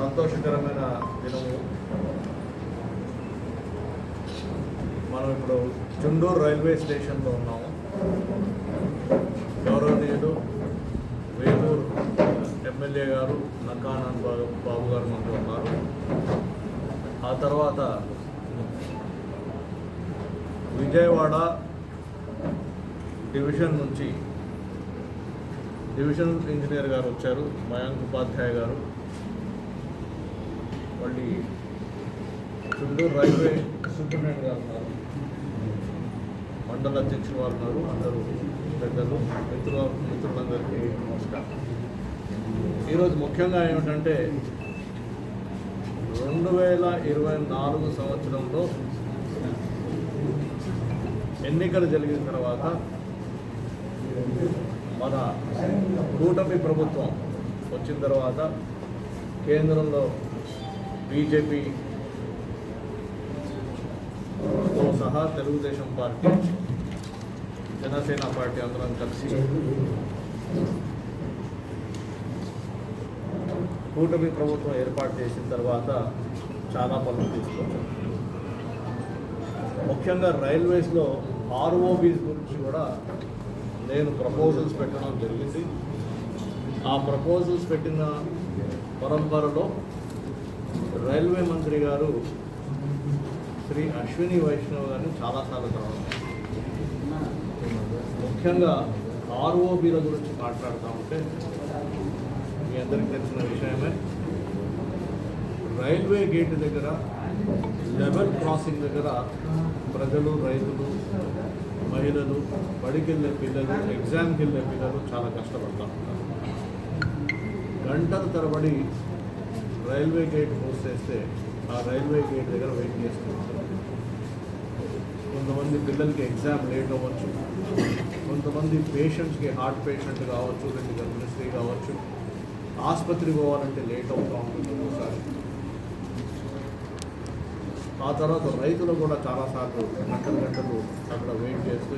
సంతోషకరమైన దినము. మనం ఇప్పుడు చుండూరు రైల్వే స్టేషన్లో ఉన్నాము. గౌరవనీయుడు వేలూరు ఎమ్మెల్యే గారు నక్కానంద్ బాబు బాబు గారు మనతో ఉన్నారు. ఆ తర్వాత విజయవాడ డివిజన్ నుంచి డివిజనల్ ఇంజనీర్ గారు వచ్చారు మయాంక్ ఉపాధ్యాయ గారు. మళ్ళీ చుండూరు రైల్వే సూపరింటెండెంట్ గారు ఉన్నారు. మండల అధ్యక్షులు వారు ఉన్నారు అందరూ పెద్దలు మిత్రుల మిత్రులందరికీ నమస్కారం. ఈరోజు ముఖ్యంగా ఏమిటంటే రెండు వేల ఇరవై నాలుగు సంవత్సరంలో ఎన్నికలు జరిగిన తర్వాత మన కూటమి ప్రభుత్వం వచ్చిన తర్వాత కేంద్రంలో బీజేపీతో సహా తెలుగుదేశం పార్టీ జనసేన పార్టీ అందరం కలిసి కూటమి ప్రభుత్వం ఏర్పాటు చేసిన తర్వాత చాలా పనులు తీసుకొచ్చాం. ముఖ్యంగా రైల్వేస్లో ఆర్ఓబీస్ గురించి కూడా నేను ప్రపోజల్స్ పెట్టడం జరిగింది. ఆ ప్రపోజల్స్ పెట్టిన పరంపరలో రైల్వే మంత్రి గారు శ్రీ అశ్విని వైష్ణవ్ గారిని చాలాసార్లు కలవడం ముఖ్యంగా ఆర్ఓబీల గురించి మాట్లాడుతూ ఉంటే మీ అందరికీ తెలిసిన విషయమే. రైల్వే గేట్ దగ్గర లెవెల్ క్రాసింగ్ దగ్గర ప్రజలు రైతులు మహిళలు బడికెళ్ళే పిల్లలు ఎగ్జామ్కి వెళ్ళే పిల్లలు చాలా కష్టపడతా ఉంటారు గంటల తరబడి రైల్వే గేట్ మూసేస్తే ఆ రైల్వే గేట్ దగ్గర వెయిట్ చేస్తూ ఉంటారు. కొంతమంది పిల్లలకి ఎగ్జామ్ లేట్ అవ్వచ్చు. కొంతమంది పేషెంట్స్కి హార్ట్ పేషెంట్ కావచ్చు రెండు గర్భిణీ కావచ్చు. ఆసుపత్రికి పోవాలంటే లేట్ అవుతూ ఉంటుంది ఒకసారి ఆ తర్వాత రైతులు కూడా చాలాసార్లు గంటలు గంటలు అక్కడ వెయిట్ చేస్తూ